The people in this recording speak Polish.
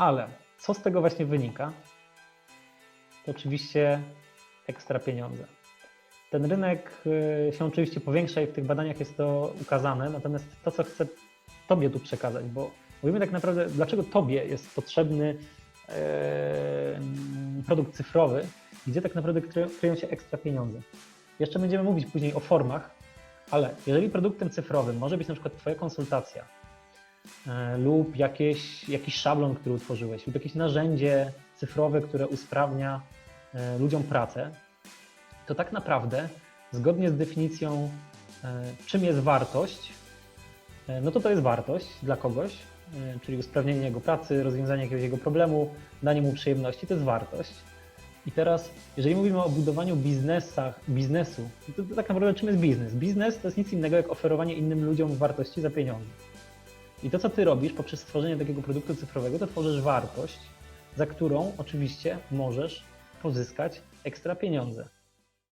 Ale co z tego właśnie wynika? To oczywiście ekstra pieniądze. Ten rynek y, się oczywiście powiększa i w tych badaniach jest to ukazane, natomiast to, co chcę Tobie tu przekazać, bo mówimy tak naprawdę, dlaczego Tobie jest potrzebny produkt cyfrowy, gdzie tak naprawdę kry- kryją się ekstra pieniądze. Jeszcze będziemy mówić później o formach, ale jeżeli produktem cyfrowym może być na przykład Twoja konsultacja lub jakieś, jakiś szablon, który utworzyłeś, lub jakieś narzędzie cyfrowe, które usprawnia e, ludziom pracę, to tak naprawdę zgodnie z definicją, e, czym jest wartość, e, no to to jest wartość dla kogoś, e, czyli usprawnienie jego pracy, rozwiązanie jakiegoś jego problemu, danie mu przyjemności, to jest wartość. I teraz, jeżeli mówimy o budowaniu biznesach, biznesu, to tak naprawdę czym jest biznes? Biznes to jest nic innego jak oferowanie innym ludziom wartości za pieniądze. I to, co ty robisz poprzez stworzenie takiego produktu cyfrowego, to tworzysz wartość, za którą oczywiście możesz pozyskać ekstra pieniądze.